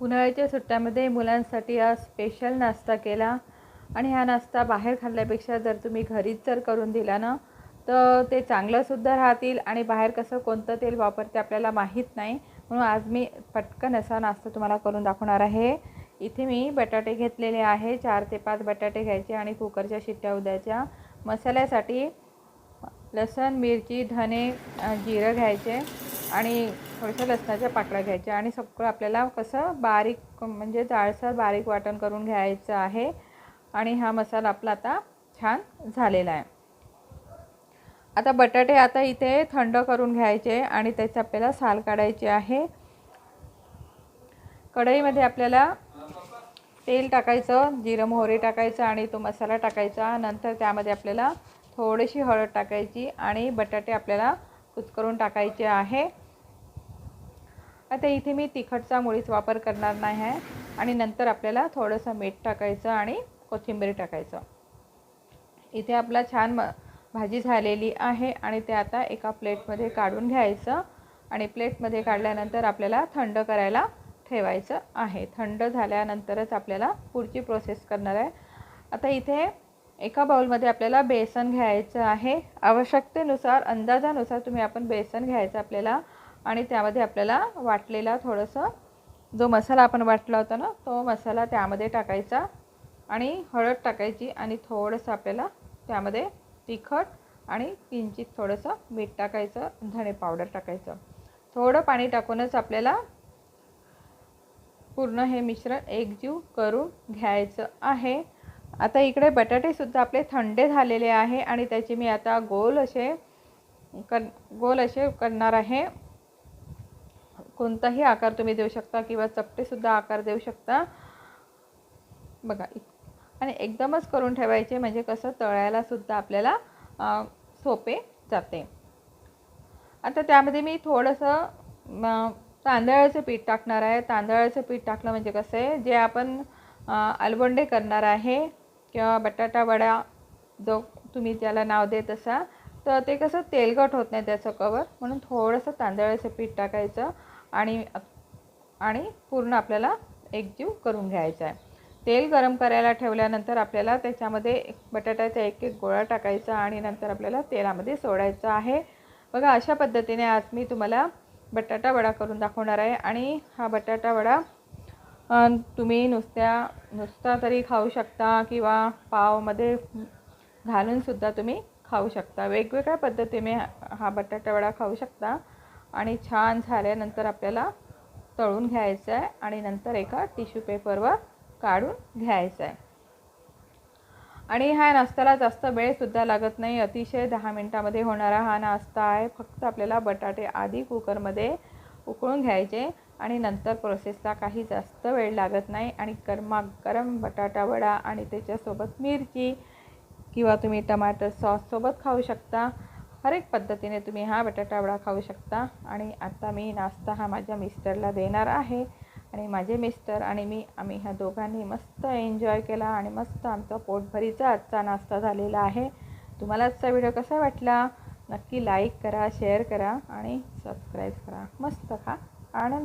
उन्हाळ्याच्या सुट्ट्यामध्ये मुलांसाठी आज स्पेशल नाश्ता केला. आणि हा नाश्ता बाहेर खाल्ल्यापेक्षा जर तुम्ही घरीच जर करून दिला ना तर ते चांगलंसुद्धा राहतील आणि बाहेर कसं कोणतं तेल वापरते आपल्याला माहीत नाही. म्हणून आज मी पटकन असा नाश्ता तुम्हाला करून दाखवणार आहे. इथे मी बटाटे घेतलेले आहे. चार ते पाच बटाटे घ्यायचे आणि कुकरच्या शिट्ट्या उद्याच्या. मसाल्यासाठी लसण मिरची धने जिरं घ्यायचे. आणि थोडंसं लसणाच्या पाकळ्या घ्यायच्या आणि सगळं आपल्याला कसं बारीक म्हणजे जाळसर बारीक वाटण करून घ्यायचं आहे. आणि हा मसाला आपला आता छान झालेला आहे. आता बटाटे आता इथे थंड करून घ्यायचे आणि त्याचे आपल्याला साल काढायचे आहे. कढईमध्ये आपल्याला तेल टाकायचं जिरं मोहरी टाकायचं आणि तो मसाला टाकायचा. नंतर त्यामध्ये आपल्याला थोडीशी हळद टाकायची आणि बटाटे आपल्याला कुचकरून टाकायचे आहे. आता इथे मी तिखटचा मुळीच वापर करणार नाही आहे. आणि नंतर आपल्याला थोडंसं मीठ टाकायचं आणि कोथिंबीर टाकायचं. इथे आपला छान म भाजी झालेली आहे आणि ते आता एका प्लेटमध्ये काढून घ्यायचं. आणि प्लेटमध्ये काढल्यानंतर आपल्याला थंड करायला ठेवायचं आहे. थंड झाल्यानंतरच आपल्याला पुढची प्रोसेस करणार आहे. आता इथे एका बाउलमध्ये आपल्याला बेसन घ्यायचं आहे. आवश्यकतेनुसार अंदाजानुसार तुम्ही आपण बेसन घ्यायचं आपल्याला आणि त्यामध्ये आपल्याला वाटलेला थोडंसं जो मसाला आपण वाटला होता ना तो मसाला त्यामध्ये टाकायचा आणि हळद टाकायची आणि थोडंसं आपल्याला त्यामध्ये तिखट आणि किंचित थोडंसं मीठ टाकायचं धणे पावडर टाकायचं. थोडं पाणी टाकूनच आपल्याला पूर्ण हे मिश्रण एकजीव करून घ्यायचं आहे. आता इकडे बटाटेसुद्धा आपले थंडे झालेले आहे आणि त्याचे मी आता गोल असे कर गोल असे करणार आहे. कोणताही आकार तुम्ही देऊ शकता किंवा चपटेसुद्धा आकार देऊ शकता. बघा आणि एकदमच करून ठेवायचे म्हणजे कसं तळायलासुद्धा आपल्याला सोपे जाते. आता त्यामध्ये मी थोडंसं तांदळाचं पीठ टाकणार आहे. तांदळाचं पीठ टाकलं म्हणजे कसं आहे जे आपण अलवंडे करणार आहे किंवा बटाटा वडा जो तुम्ही त्याला नाव देत असा तर ते कसं तेलकट होत नाही त्याचं कवर म्हणून थोडंसं तांदळाचं पीठ टाकायचं. आणि आणि पूर्ण आपल्याला एकजीव करून घ्यायचं आहे. तेल गरम करायला ठेवल्यानंतर आपल्याला त्याच्यामध्ये बटाट्याचा एक एक गोळा टाकायचा आणि नंतर आपल्याला तेलामध्ये सोडायचं आहे. बघा अशा पद्धतीने आज मी तुम्हाला बटाटा वडा करून दाखवणार आहे आणि हा बटाटा वडा तुम्ही नुसत्या नुसता तरी खाऊ शकता किंवा पावमध्ये घालूनसुद्धा तुम्ही खाऊ शकता. वेगवेगळ्या पद्धतीने हा बटाटा वडा खाऊ शकता. आणि छान झाल्यानंतर आपल्याला तळून घ्यायचं आहे आणि नंतर एका टिश्यू पेपरवर काढून घ्यायचं आहे. आणि ह्या नाश्त्याला जास्त वेळसुद्धा लागत नाही. अतिशय दहा मिनटामध्ये होणारा हा नाश्ता आहे. फक्त आपल्याला बटाटे आधी कुकरमध्ये उकळून घ्यायचे आणि नंतर प्रोसेसला काही जास्त वेळ लागत नाही. आणि गरमागरम बटाटा वडा आणि त्याच्यासोबत मिरची किंवा तुम्ही टमाटर सॉससोबत खाऊ शकता. हर एक पद्धतीने तुम्ही हा बटाटा वडा खाऊ शकता. आणि आता मी नाश्ता हा माझ्या मिस्टरला देणार आहे. आणि माझे मिस्टर आणि मी आम्ही ह्या दोघांनी मस्त एन्जॉय केला आणि मस्त आमचा पोटभरीचा आजचा नाश्ता झालेला आहे. तुम्हाला आजचा व्हिडिओ कसा वाटला? नक्की लाईक करा शेअर करा आणि सबस्क्राईब करा. मस्त खा. आनंद.